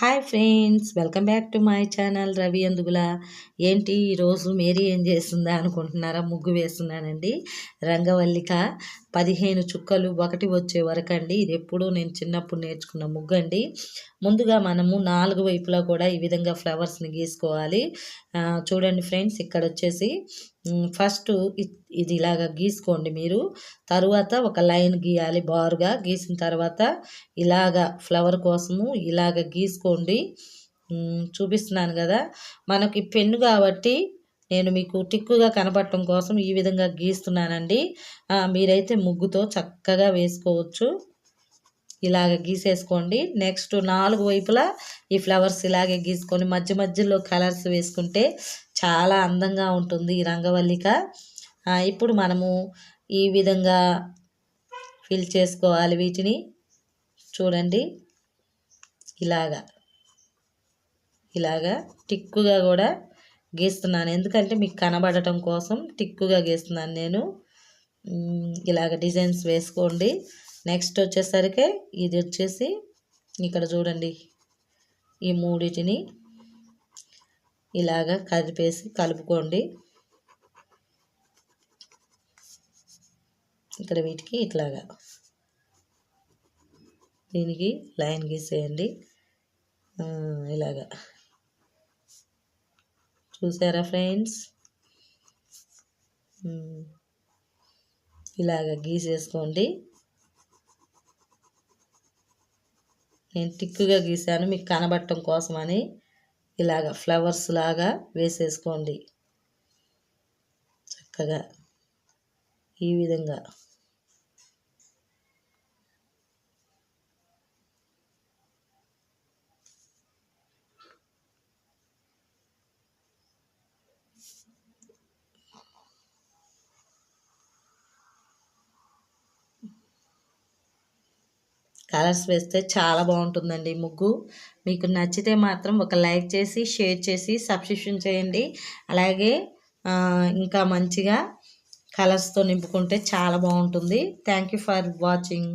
Hi friends welcome back to my channel Ravi Andugula. ఏంటి ఈరోజు Mary ఏం చేస్తుందా అనుకుంటున్నారా? ముగ్గు వేస్తున్నానండి. రంగవల్లిక పదిహేను చుక్కలు ఒకటి వచ్చే వరకు అండి ఇది ఎప్పుడూ నేను చిన్నప్పుడు నేర్చుకున్న ముగ్గు అండి ముందుగా మనము నాలుగు వైపులా కూడా ఈ విధంగా ఫ్లవర్స్ని గీసుకోవాలి. చూడండి ఫ్రెండ్స్ ఇక్కడ వచ్చేసి ఫస్ట్ ఇది ఇలాగ గీసుకోండి మీరు. తరువాత ఒక లైన్ గీయాలి బారుగా. గీసిన తర్వాత ఇలాగ ఫ్లవర్ కోసము ఇలాగ గీసుకోండి. చూపిస్తున్నాను కదా. మనకి పెన్ను కాబట్టి నేను మీకు టిక్కుగా కనపడటం కోసం ఈ విధంగా గీస్తున్నానండి. మీరైతే ముగ్గుతో చక్కగా వేసుకోవచ్చు. ఇలాగ గీసేసుకోండి. నెక్స్ట్ నాలుగు వైపులా ఈ ఫ్లవర్స్ ఇలాగే గీసుకొని మధ్య మధ్యలో కలర్స్ వేసుకుంటే చాలా అందంగా ఉంటుంది ఈ రంగవల్లిక. ఇప్పుడు మనము ఈ విధంగా ఫిల్ చేసుకోవాలి వీటిని. చూడండి. ఇలాగా. ఇలాగా టిక్కుగా కూడా గీస్తున్నాను. ఎందుకంటే మీకు కనబడటం కోసం టిక్కుగా గీస్తున్నాను నేను. ఇలాగ డిజైన్స్ వేసుకోండి. నెక్స్ట్ వచ్చేసరికి ఇది వచ్చేసి ఇక్కడ చూడండి. ఈ మూడిటిని ఇలాగ కలిపేసి కలుపుకోండి. ఇక్కడ వీటికి ఇట్లాగా. దీనికి లైన్ గీసేయండి. ఇలాగా. చూసారా ఫ్రెండ్స్? ఇలాగ గీసేసుకోండి. నేను టిక్కుగా గీసాను మీకు కనబడటం కోసమని. ఇలాగ ఫ్లవర్స్ లాగా వేసేసుకోండి. చక్కగా. ఈ విధంగా. కలర్స్ వేస్తే చాలా బాగుంటుందండి ముగ్గు. మీకు నచ్చితే మాత్రం ఒక లైక్ చేసి షేర్ చేసి సబ్స్క్రిప్షన్ చేయండి. అలాగే ఇంకా మంచిగా కలర్స్తో నింపుకుంటే చాలా బాగుంటుంది. Thank you for watching.